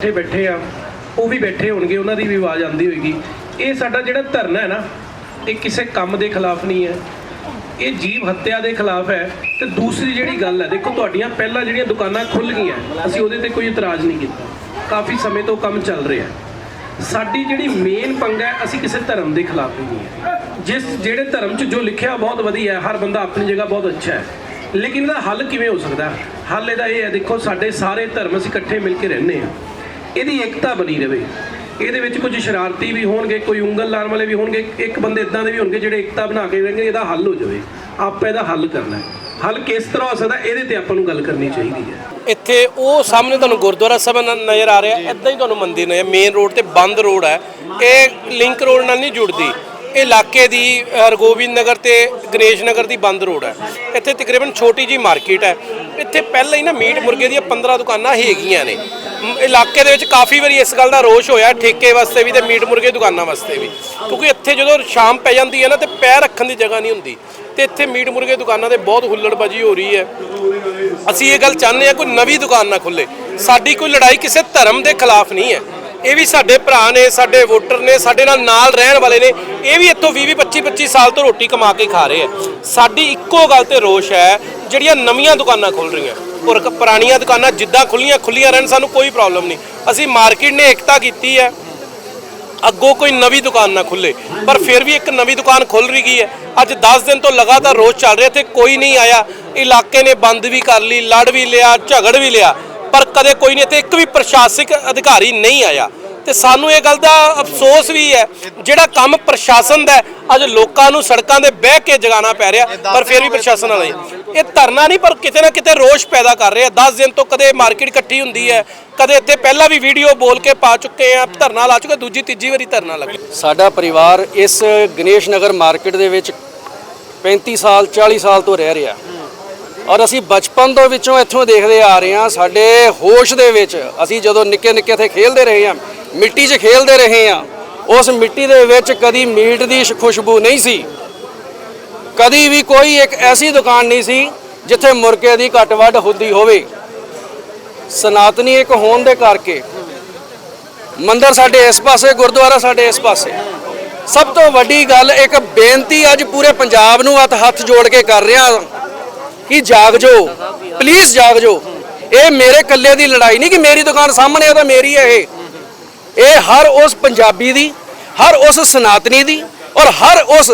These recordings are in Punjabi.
ਇੱਥੇ ਬੈਠੇ ਆ, ਉਹ ਵੀ ਬੈਠੇ ਹੋਣਗੇ, ਉਹਨਾਂ ਦੀ ਵੀ ਆਵਾਜ਼ ਆਉਂਦੀ ਹੋਏਗੀ। ਇਹ ਸਾਡਾ ਜਿਹੜਾ ਧਰਨਾ ਹੈ ਨਾ, ਇਹ ਕਿਸੇ ਕੰਮ ਦੇ ਖਿਲਾਫ ਨਹੀਂ ਹੈ। ਇਹ ਜੀਵ ਹੱਤਿਆ ਦੇ ਖਿਲਾਫ ਹੈ। ਤੇ ਦੂਸਰੀ ਜਿਹੜੀ ਗੱਲ ਹੈ, ਦੇਖੋ ਤੁਹਾਡੀਆਂ ਪਹਿਲਾਂ ਜਿਹੜੀਆਂ ਦੁਕਾਨਾਂ ਖੁੱਲ ਗਈਆਂ, ਅਸੀਂ ਉਹਦੇ ਤੇ ਕੋਈ ਇਤਰਾਜ਼ ਨਹੀਂ ਕੀਤਾ। ਕਾਫੀ ਸਮੇਂ ਤੋਂ ਕੰਮ ਚੱਲ ਰਿਹਾ ਸਾਡੀ ਜਿਹੜੀ ਮੇਨ ਪੰਗਾ ਹੈ, ਅਸੀਂ ਕਿਸੇ ਧਰਮ ਦੇ ਖਿਲਾਫ ਨਹੀਂ ਹੈ। ਜਿਸ ਜਿਹੜੇ ਧਰਮ 'ਚ ਜੋ ਲਿਖਿਆ ਬਹੁਤ ਵਧੀਆ ਹੈ, ਹਰ ਬੰਦਾ ਆਪਣੀ ਜਗ੍ਹਾ ਬਹੁਤ ਅੱਛਾ ਹੈ। ਲੇਕਿਨ ਇਹਦਾ ਹੱਲ ਕਿਵੇਂ ਹੋ ਸਕਦਾ? ਹੱਲ ਇਹਦਾ ਇਹ ਹੈ, ਦੇਖੋ ਸਾਡੇ ਸਾਰੇ ਧਰਮ ਅਸੀਂ ਇਕੱਠੇ ਮਿਲ ਕੇ ਰਹਿੰਦੇ ਹਾਂ। ਇਹਦੀ ਏਕਤਾ ਬਣੀ ਰਵੇ। ਇਹਦੇ ਵਿੱਚ ਕੁਝ ਸ਼ਰਾਰਤੀ ਵੀ ਹੋਣਗੇ, ਕੋਈ ਉਂਗਲ ਲਾਉਣ ਵਾਲੇ ਵੀ ਹੋਣਗੇ, ਇੱਕ ਬੰਦੇ ਇਦਾਂ ਦੇ ਵੀ ਹੋਣਗੇ ਜਿਹੜੇ ਏਕਤਾ ਬਣਾ ਕੇ ਰਹਿਣਗੇ, ਇਹਦਾ ਹੱਲ ਹੋ ਜਾਵੇ। ਆਪਾਂ ਇਹਦਾ ਹੱਲ ਕਰਨਾ ਹੈ। ਹੱਲ ਕਿਸ ਤਰ੍ਹਾਂ ਹੋ ਸਕਦਾ, ਇਹਦੇ ਤੇ ਆਪਾਂ ਨੂੰ ਗੱਲ ਕਰਨੀ ਚਾਹੀਦੀ ਹੈ। ਇੱਥੇ ਉਹ ਸਾਹਮਣੇ ਤੁਹਾਨੂੰ ਗੁਰਦੁਆਰਾ ਸਾਹਿਬ ਨ- ਨਜ਼ਰ ਆ ਰਿਹਾ ਇੱਦਾਂ ਹੀ ਤੁਹਾਨੂੰ ਮੰਦਿਰ ਨੇ ਮੇਨ ਰੋਡ ਤੇ ਬੰਦ ਰੋਡ ਹੈ। ਇਹ ਲਿੰਕ ਰੋਡ ਨਾਲ ਨਹੀਂ ਜੁੜਦੀ। ਇਲਾਕੇ ਦੀ ਹਰਗੋਬਿੰਦ ਨਗਰ ਤੇ ਗਣੇਸ਼ ਨਗਰ ਦੀ ਬੰਦ ਰੋਡ ਹੈ। ਇੱਥੇ ਤਕਰੀਬਨ ਛੋਟੀ ਜੀ ਮਾਰਕੀਟ ਹੈ। ਇੱਥੇ ਪਹਿਲਾਂ ਹੀ ਨਾ ਮੀਟ ਮੁਰਗੇ ਦੀਆਂ 15 ਦੁਕਾਨਾਂ ਹੈਗੀਆਂ ਨੇ। ਇਲਾਕੇ ਦੇ ਵਿੱਚ ਕਾਫੀ ਵਾਰੀ ਇਸ ਗੱਲ ਦਾ ਰੋਸ਼ ਹੋਇਆ, ਠੇਕੇ ਵਾਸਤੇ ਵੀ ਤੇ ਮੀਟ ਮੁਰਗੇ ਦੁਕਾਨਾਂ ਵਾਸਤੇ ਵੀ। ਕਿਉਂਕਿ ਇੱਥੇ ਜਦੋਂ ਸ਼ਾਮ ਪੈ ਜਾਂਦੀ ਹੈ ਨਾ ਤੇ ਪੈਰ ਰੱਖਣ ਦੀ ਜਗ੍ਹਾ ਨਹੀਂ ਹੁੰਦੀ। ਤੇ ਇੱਥੇ ਮੀਟ ਮੁਰਗੇ ਦੁਕਾਨਾਂ ਤੇ ਬਹੁਤ ਹੁੱਲੜਬਾਜੀ ਹੋ ਰਹੀ ਹੈ। ਅਸੀਂ ਇਹ ਗੱਲ ਚਾਹੁੰਦੇ ਹਾਂ, ਕੋਈ ਨਵੀਂ ਦੁਕਾਨ ਨਾ ਖੁੱਲੇ। ਸਾਡੀ ਕੋਈ ਲੜਾਈ ਕਿਸੇ ਧਰਮ ਦੇ ਖਿਲਾਫ ਨਹੀਂ ਹੈ। ਇਹ ਵੀ ਸਾਡੇ ਭਰਾ ਨੇ, ਸਾਡੇ ਵੋਟਰ ਨੇ, ਸਾਡੇ ਨਾਲ ਨਾਲ ਰਹਿਣ ਵਾਲੇ ਨੇ। ਇਹ ਵੀ ਇੱਥੋਂ 20 25 25 ਸਾਲ ਤੋਂ ਰੋਟੀ ਕਮਾ ਕੇ ਖਾ ਰਹੇ ਆ। ਸਾਡੀ ਇੱਕੋ ਗੱਲ ਤੇ ਰੋਸ਼ ਹੈ, ਜਿਹੜੀਆਂ ਨਵੀਆਂ ਦੁਕਾਨਾਂ ਖੁੱਲ ਰਹੀਆਂ। ਔਰ ਪੁਰਾਣੀਆਂ ਦੁਕਾਨਾਂ ਜਿੱਦਾਂ ਖੁੱਲੀਆਂ ਖੁੱਲੀਆਂ ਰਹਿਣ, ਸਾਨੂੰ ਕੋਈ ਪ੍ਰੋਬਲਮ ਨਹੀਂ। ਅਸੀਂ ਮਾਰਕੀਟ ਨੇ ਏਕਤਾ ਕੀਤੀ ਹੈ। ਅੱਗੋਂ ਕੋਈ ਨਵੀਂ ਦੁਕਾਨ ਨਾ ਖੁੱਲੇ। ਪਰ ਫਿਰ ਵੀ ਇੱਕ ਨਵੀਂ ਦੁਕਾਨ ਖੁੱਲ ਰਹੀ ਗਈ ਹੈ। ਅੱਜ 10 ਦਿਨ ਤੋਂ ਲਗਾਤਾਰ ਰੋਜ਼ ਚੱਲ ਰਿਹਾ, ਇੱਥੇ ਕੋਈ ਨਹੀਂ ਆਇਆ। ਇਲਾਕੇ ਨੇ ਬੰਦ ਵੀ ਕਰ ਲਈ, ਲੜ ਵੀ ਲਿਆ, ਝਗੜ ਵੀ ਲਿਆ। ਪਰ ਕਦੇ ਕੋਈ ਨਹੀਂ ਇੱਥੇ ਇੱਕ ਵੀ ਪ੍ਰਸ਼ਾਸਨਿਕ ਅਧਿਕਾਰੀ ਨਹੀਂ ਆਇਆ। ਤੇ ਸਾਨੂੰ ਇਹ ਗੱਲ ਦਾ ਅਫਸੋਸ ਵੀ ਹੈ ਜਿਹੜਾ ਕੰਮ ਪ੍ਰਸ਼ਾਸਨ ਦਾ ਅੱਜ ਲੋਕਾਂ ਨੂੰ ਸੜਕਾਂ ਦੇ ਬਹਿ ਕੇ ਜਗਾਉਣਾ ਪੈ ਰਿਹਾ ਪਰ ਫਿਰ ਵੀ ਪ੍ਰਸ਼ਾਸਨ ਵਾਲੇ ਇਹ ਧਰਨਾ ਨਹੀਂ ਪਰ ਕਿਤੇ ਨਾ ਕਿਤੇ ਰੋਸ਼ ਪੈਦਾ ਕਰ ਰਿਹਾ। 10 ਦਿਨ ਤੋਂ ਕਦੇ ਮਾਰਕੀਟ ਇਕੱਠੀ ਹੁੰਦੀ ਹੈ ਕਦੇ ਇੱਥੇ ਪਹਿਲਾਂ ਵੀ ਵੀਡੀਓ ਬੋਲ ਕੇ ਪਾ ਚੁੱਕੇ ਆ ਧਰਨਾ ਲਾ ਚੁੱਕੇ ਦੂਜੀ ਤੀਜੀ ਵਾਰੀ ਧਰਨਾ ਲੱਗੇ ਸਾਡਾ ਪਰਿਵਾਰ ਇਸ ਗਣੇਸ਼ ਨਗਰ ਮਾਰਕੀਟ ਦੇ ਵਿੱਚ 35 ਸਾਲ 40 ਸਾਲ ਤੋਂ ਰਹਿ ਰਿਹਾ। ਔਰ ਅਸੀਂ ਬਚਪਨ ਤੋਂ ਵਿੱਚੋਂ ਇੱਥੋਂ ਦੇਖਦੇ ਆ ਰਹੇ ਹਾਂ, ਸਾਡੇ ਹੋਸ਼ ਦੇ ਵਿੱਚ ਅਸੀਂ ਜਦੋਂ ਨਿੱਕੇ ਨਿੱਕੇ ਇੱਥੇ ਖੇਲਦੇ ਰਹੇ ਹਾਂ, ਮਿੱਟੀ 'ਚ ਖੇਲਦੇ ਰਹੇ ਹਾਂ, ਉਸ ਮਿੱਟੀ ਦੇ ਵਿੱਚ ਕਦੀ ਮੀਟ ਦੀ ਖੁਸ਼ਬੂ ਨਹੀਂ ਸੀ। ਕਦੀ ਵੀ ਕੋਈ ਇੱਕ ਐਸੀ ਦੁਕਾਨ ਨਹੀਂ ਸੀ ਜਿੱਥੇ ਮੁਰਕੇ ਦੀ ਘੱਟ ਵੱਢ ਹੁੰਦੀ ਹੋਵੇ। ਸਨਾਤਨੀ ਇੱਕ ਹੋਣ ਦੇ ਕਰਕੇ ਮੰਦਰ ਸਾਡੇ ਇਸ ਪਾਸੇ, ਗੁਰਦੁਆਰਾ ਸਾਡੇ ਇਸ ਪਾਸੇ। ਸਭ ਤੋਂ ਵੱਡੀ ਗੱਲ ਇੱਕ ਬੇਨਤੀ ਅੱਜ ਪੂਰੇ ਪੰਜਾਬ ਨੂੰ ਹੱਥ ਹੱਥ ਜੋੜ ਕੇ ਕਰ ਰਿਹਾ ਕਿ ਜਾਗ ਜੋ ਪਲੀਜ਼ ਜਾਗ ਜੋ ਇਹ ਮੇਰੇ ਇਕੱਲੇ ਦੀ ਲੜਾਈ ਨਹੀਂ ਕਿ ਮੇਰੀ ਦੁਕਾਨ ਸਾਹਮਣੇ ਆ ਤਾਂ ਮੇਰੀ ਹੈ ਇਹ। ਇਹ ਹਰ ਉਸ ਪੰਜਾਬੀ ਦੀ, ਹਰ ਉਸ ਸਨਾਤਨੀ ਦੀ ਔਰ ਹਰ ਉਸ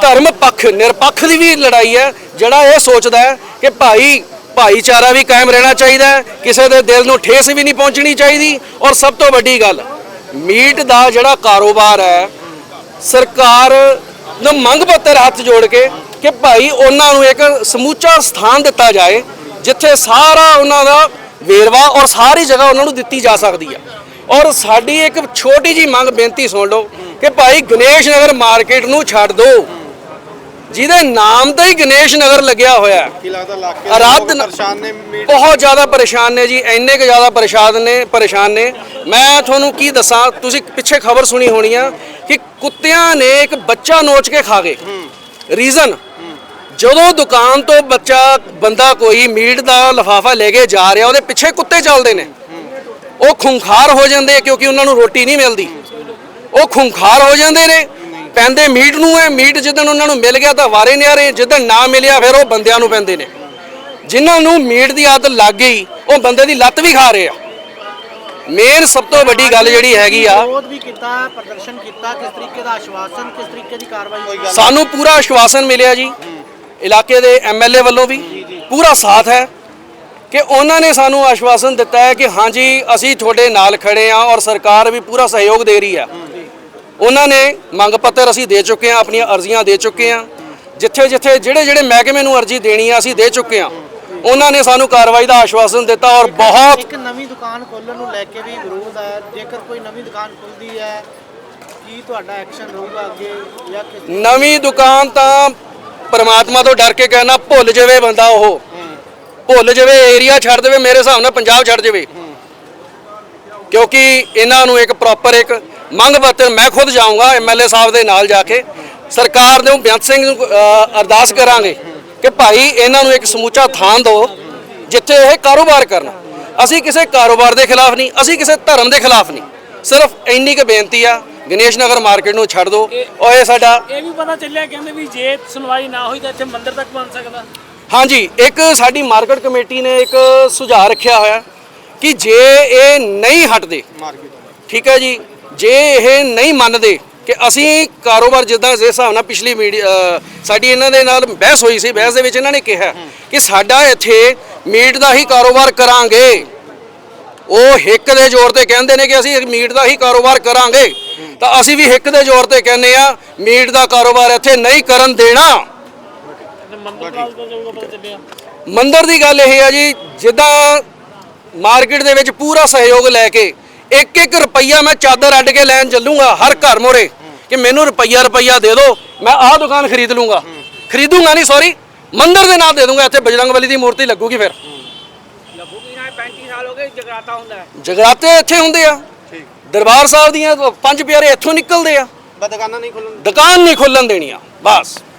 ਧਰਮ ਪੱਖ, ਨਿਰਪੱਖ ਦੀ ਵੀ ਲੜਾਈ ਹੈ, ਜਿਹੜਾ ਇਹ ਸੋਚਦਾ ਹੈ ਕਿ ਭਾਈ, ਭਾਈਚਾਰਾ ਵੀ ਕਾਇਮ ਰਹਿਣਾ ਚਾਹੀਦਾ ਹੈ, ਕਿਸੇ ਦੇ ਦਿਲ ਨੂੰ ਠੇਸ ਵੀ ਨਹੀਂ ਪਹੁੰਚਣੀ ਚਾਹੀਦੀ ਔਰ ਸਭ ਤੋਂ ਵੱਡੀ ਗੱਲ, ਮੀਟ ਦਾ ਜਿਹੜਾ ਕਾਰੋਬਾਰ ਹੈ, ਸਰਕਾਰ ਨੂੰ ਮੰਗ ਪੱਤਰ ਹੱਥ ਜੋੜ ਕੇ ਕਿ ਭਾਈ ਉਹਨਾਂ ਨੂੰ ਇੱਕ ਸਮੂਚਾ ਸਥਾਨ ਦਿੱਤਾ ਜਾਏ ਜਿੱਥੇ ਸਾਰਾ ਉਹਨਾਂ ਦਾ ਵੇਰਵਾ ਔਰ ਸਾਰੀ ਜਗ੍ਹਾ ਉਹਨਾਂ ਨੂੰ ਦਿੱਤੀ ਜਾ ਸਕਦੀ ਹੈ ਔਰ ਸਾਡੀ ਇੱਕ ਛੋਟੀ ਜੀ ਮੰਗ ਬੇਨਤੀ ਸੁਣ ਲਓ ਕਿ ਭਾਈ ਗਣੇਸ਼ ਨਗਰ ਮਾਰਕੀਟ ਨੂੰ ਛੱਡ ਦਿਓ ਜਿਹਦੇ ਨਾਮ ਤੇ ਹੀ ਗਣੇਸ਼ ਨਗਰ ਲੱਗਿਆ ਹੋਇਆ ਮੀਟ ਬਹੁਤ ਜ਼ਿਆਦਾ ਪਰੇਸ਼ਾਨ ਨੇ ਜੀ ਇੰਨੇ ਕੁ ਜ਼ਿਆਦਾ ਪਰੇਸ਼ਾਨ ਨੇ ਪਰੇਸ਼ਾਨ ਨੇ। ਮੈਂ ਤੁਹਾਨੂੰ ਕੀ ਦੱਸਾਂ ਤੁਸੀਂ ਪਿੱਛੇ ਖਬਰ ਸੁਣੀ ਹੋਣੀ ਆ ਕਿ ਕੁੱਤਿਆਂ ਨੇ ਇੱਕ ਬੱਚਾ ਨੋਚ ਕੇ ਖਾ ਗਏ। ਰੀਜ਼ਨ ਜਦੋਂ ਦੁਕਾਨ ਤੋਂ ਬੱਚਾ ਬੰਦਾ ਕੋਈ ਮੀਟ ਦਾ ਲਫਾਫਾ ਲੈ ਕੇ ਜਾ ਰਿਹਾ ਉਹਦੇ ਪਿੱਛੇ ਕੁੱਤੇ ਚੱਲਦੇ ਨੇ। ਉਹ ਖੁੰਖਾਰ ਹੋ ਜਾਂਦੇ ਕਿਉਂਕਿ ਉਹਨਾਂ ਨੂੰ ਰੋਟੀ ਨਹੀਂ ਮਿਲਦੀ। ਉਹ ਖੁੰਖਾਰ ਹੋ ਜਾਂਦੇ ਨੇ ਪੈਂਦੇ ਮੀਟ ਨੂੰ ਹੈ ਮੀਟ ਜਿੱਦਣ ਉਹਨਾਂ ਨੂੰ ਮਿਲ ਗਿਆ ਤਾਂ ਵਾਰੇ ਨਿਆਰੇ ਜਿੱਦਣ ਨਾ ਮਿਲਿਆ ਫਿਰ ਉਹ ਬੰਦਿਆਂ ਨੂੰ ਪੈਂਦੇ ਨੇ। ਜਿਨ੍ਹਾਂ ਨੂੰ ਮੀਟ ਦੀ ਆਦਤ ਲੱਗ ਗਈ ਉਹ ਬੰਦੇ ਦੀ ਲੱਤ ਵੀ ਖਾ ਰਹੇ ਆ। ਮੇਨ ਸਭ ਤੋਂ ਵੱਡੀ ਗੱਲ ਜਿਹੜੀ ਹੈਗੀ ਆ ਵਿਰੋਧ ਵੀ ਕੀਤਾ ਪ੍ਰਦਰਸ਼ਨ ਕੀਤਾ ਕਿਸ ਤਰੀਕੇ ਦਾ ਆਸ਼ਵਾਸਨ ਕਿਸ ਤਰੀਕੇ ਦੀ ਕਾਰਵਾਈ ਹੋਈ ਸਾਨੂੰ ਪੂਰਾ ਆਸ਼ਵਾਸਨ ਮਿਲਿਆ ਜੀ। ਇਲਾਕੇ ਦੇ ਐਮਐਲਏ ਵੱਲੋਂ ਵੀ ਪੂਰਾ ਸਾਥ ਹੈ ਕਿ ਉਹਨਾਂ ਨੇ ਸਾਨੂੰ ਆਸ਼ਵਾਸਨ ਦਿੱਤਾ ਹੈ ਕਿ ਹਾਂਜੀ ਅਸੀਂ ਤੁਹਾਡੇ ਨਾਲ ਖੜੇ ਹਾਂ ਔਰ ਸਰਕਾਰ ਵੀ ਪੂਰਾ ਸਹਿਯੋਗ ਦੇ ਰਹੀ ਹੈ। ਉਹਨਾਂ ਨੇ ਮੰਗ ਪੱਤਰ ਅਸੀਂ ਦੇ ਚੁੱਕੇ ਹਾਂ ਆਪਣੀਆਂ ਅਰਜ਼ੀਆਂ ਦੇ ਚੁੱਕੇ ਹਾਂ। ਜਿੱਥੇ ਜਿੱਥੇ ਜਿਹੜੇ ਜਿਹੜੇ ਮਹਿਕਮੇ ਨੂੰ ਅਰਜ਼ੀ ਦੇਣੀ ਆ ਅਸੀਂ ਦੇ ਚੁੱਕੇ ਹਾਂ। ਉਹਨਾਂ ਨੇ ਸਾਨੂੰ ਕਾਰਵਾਈ ਦਾ ਆਸ਼ਵਾਸਨ ਦਿੱਤਾ ਔਰ ਬਹੁਤ ਇੱਕ ਨਵੀਂ ਦੁਕਾਨ ਖੋਲ੍ਹਣ ਨੂੰ ਲੈ ਕੇ ਵੀ ਵਿਰੋਧ ਹੈ। ਜੇਕਰ ਕੋਈ ਨਵੀਂ ਦੁਕਾਨ ਖੁੱਲਦੀ ਹੈ ਕੀ ਤੁਹਾਡਾ ਐਕਸ਼ਨ ਰਹੂਗਾ ਅੱਗੇ ਜਾਂ ਨਵੀਂ ਦੁਕਾਨ ਤਾਂ ਪਰਮਾਤਮਾ ਤੋਂ ਡਰ ਕੇ ਕਹਿਣਾ, ਭੁੱਲ ਜਾਵੇ ਬੰਦਾ ਉਹ। ਭੁੱਲ ਜਾਵੇ ਏਰੀਆ ਛੱਡ ਦੇਵੇ, ਮੇਰੇ ਹਿਸਾਬ ਨਾਲ ਪੰਜਾਬ ਛੱਡ ਜਾਵੇ। ਕਿਉਂਕਿ ਇਹਨਾਂ ਨੂੰ ਇੱਕ ਪ੍ਰੋਪਰ ਇੱਕ ਮੰਗ ਪੱਤਰ ਮੈਂ ਖੁਦ ਜਾਊਂਗਾ ਐਮਐਲਏ ਸਾਹਿਬ ਦੇ ਨਾਲ ਜਾ ਕੇ। ਸਰਕਾਰ ਨੂੰ ਬੇਅੰਤ ਸਿੰਘ ਨੂੰ ਅਰਦਾਸ ਕਰਾਂਗੇ ਕਿ ਭਾਈ ਇਹਨਾਂ ਨੂੰ ਇੱਕ ਸਮੂਚਾ ਥਾਂ ਦਿਓ, ਜਿੱਥੇ ਇਹ ਕਾਰੋਬਾਰ ਕਰਨ। ਅਸੀਂ ਕਿਸੇ ਕਾਰੋਬਾਰ ਦੇ ਖਿਲਾਫ ਨਹੀਂ, ਅਸੀਂ ਕਿਸੇ ਧਰਮ ਦੇ ਖਿਲਾਫ ਨਹੀਂ। ਸਿਰਫ ਇੰਨੀ ਕੁ ਬੇਨਤੀ ਆ ਗਣੇਸ਼ ਨਗਰ ਮਾਰਕੀਟ ਨੂੰ ਛੱਡ ਦਿਓ। ਔਰ ਇਹ ਸਾਡਾ ਇਹ ਵੀ ਪਤਾ ਚੱਲਿਆ ਕਹਿੰਦੇ ਵੀ ਜੇ ਸੁਣਵਾਈ ਨਾ ਹੋਈ ਤਾਂ ਇੱਥੇ ਮੰਦਿਰ ਤੱਕ ਬਣ ਸਕਦਾ। ਹਾਂਜੀ ਇੱਕ ਸਾਡੀ ਮਾਰਕੀਟ ਕਮੇਟੀ ਨੇ ਇੱਕ ਸੁਝਾਅ ਰੱਖਿਆ ਹੋਇਆ ਕਿ ਜੇ ਇਹ ਨਹੀਂ ਹਟਦੇ ਠੀਕ ਹੈ ਜੀ ਜੇ ਇਹ ਨਹੀਂ ਮੰਨਦੇ ਕਿ ਅਸੀਂ ਕਾਰੋਬਾਰ ਜਿੱਦਾਂ ਜਿਸ ਹਿਸਾਬ ਨਾਲ ਪਿਛਲੀ ਮੀਡੀ- ਅ, ਸਾਡੀ ਇਹਨਾਂ ਦੇ ਨਾਲ ਬਹਿਸ ਹੋਈ ਸੀ ਬਹਿਸ ਦੇ ਵਿੱਚ ਇਹਨਾਂ ਨੇ ਕਿਹਾ ਕਿ ਸਾਡਾ ਇੱਥੇ ਮੀਟ ਦਾ ਹੀ ਕਾਰੋਬਾਰ ਕਰਾਂਗੇ। ਉਹ ਹਿੱਕ ਦੇ ਜ਼ੋਰ ਤੇ ਕਹਿੰਦੇ ਨੇ ਕਿ ਅਸੀਂ ਮੀਟ ਦਾ ਹੀ ਕਾਰੋਬਾਰ ਕਰਾਂਗੇ। ਤਾਂ ਅਸੀਂ ਵੀ ਹਿੱਕ ਦੇ ਜ਼ੋਰ ਤੇ ਕਹਿੰਦੇ ਆ ਮੀਟ ਦਾ ਕਾਰੋਬਾਰ ਇੱਥੇ ਨਹੀਂ ਕਰਨ ਦੇਣਾ। ਮੰਦਿਰ ਦੀ ਗੱਲ ਇਹ ਆ ਜੀ ਜਿੱਦਾਂ ਮਾਰਕੀਟ ਦੇ ਵਿੱਚ ਪੂਰਾ ਸਹਿਯੋਗ ਲੈ ਕੇ ਇੱਕ ਇੱਕ ਰੁਪਈਆ ਮੈਂ ਚਾਦਰ ਅੱਡ ਕੇ ਲੈਣ ਚੱਲੂਗਾ ਹਰ ਘਰ ਮੋਰੇ ਕਿ ਮੈਨੂੰ ਰੁਪਈਆ ਰੁਪਈਆ ਦੇ ਦਿਓ ਮੈਂ ਆਹ ਦੁਕਾਨ ਖਰੀਦ ਲੂੰਗਾ। ਖਰੀਦੂੰਗਾ ਨਹੀਂ ਸੌਰੀ ਮੰਦਰ ਦੇ ਨਾਮ ਦੇ ਦੂੰਗਾ ਇੱਥੇ ਬਜਰੰਗ ਬਲੀ ਦੀ ਮੂਰਤੀ ਲੱਗੂਗੀ ਫਿਰ। ਲੱਗੂਗੀ ਨਾ 35 ਸਾਲ ਹੋ ਗਏ ਜਗਰਾਤਾ ਹੁੰਦਾ ਹੈ। ਜਗਰਾਤੇ ਇੱਥੇ ਹੁੰਦੇ ਆ। ਦਰਬਾਰ ਸਾਹਿਬ ਦੀਆਂ ਪੰਜ ਪਿਆਰੇ ਇੱਥੋਂ ਨਿਕਲਦੇ ਆ। ਦੁਕਾਨਾਂ ਨਹੀਂ ਖੁੱਲਣ ਦੁਕਾਨ ਨਹੀਂ ਖੁੱਲਣ ਦੇਣੀ ਆ ਬਸ।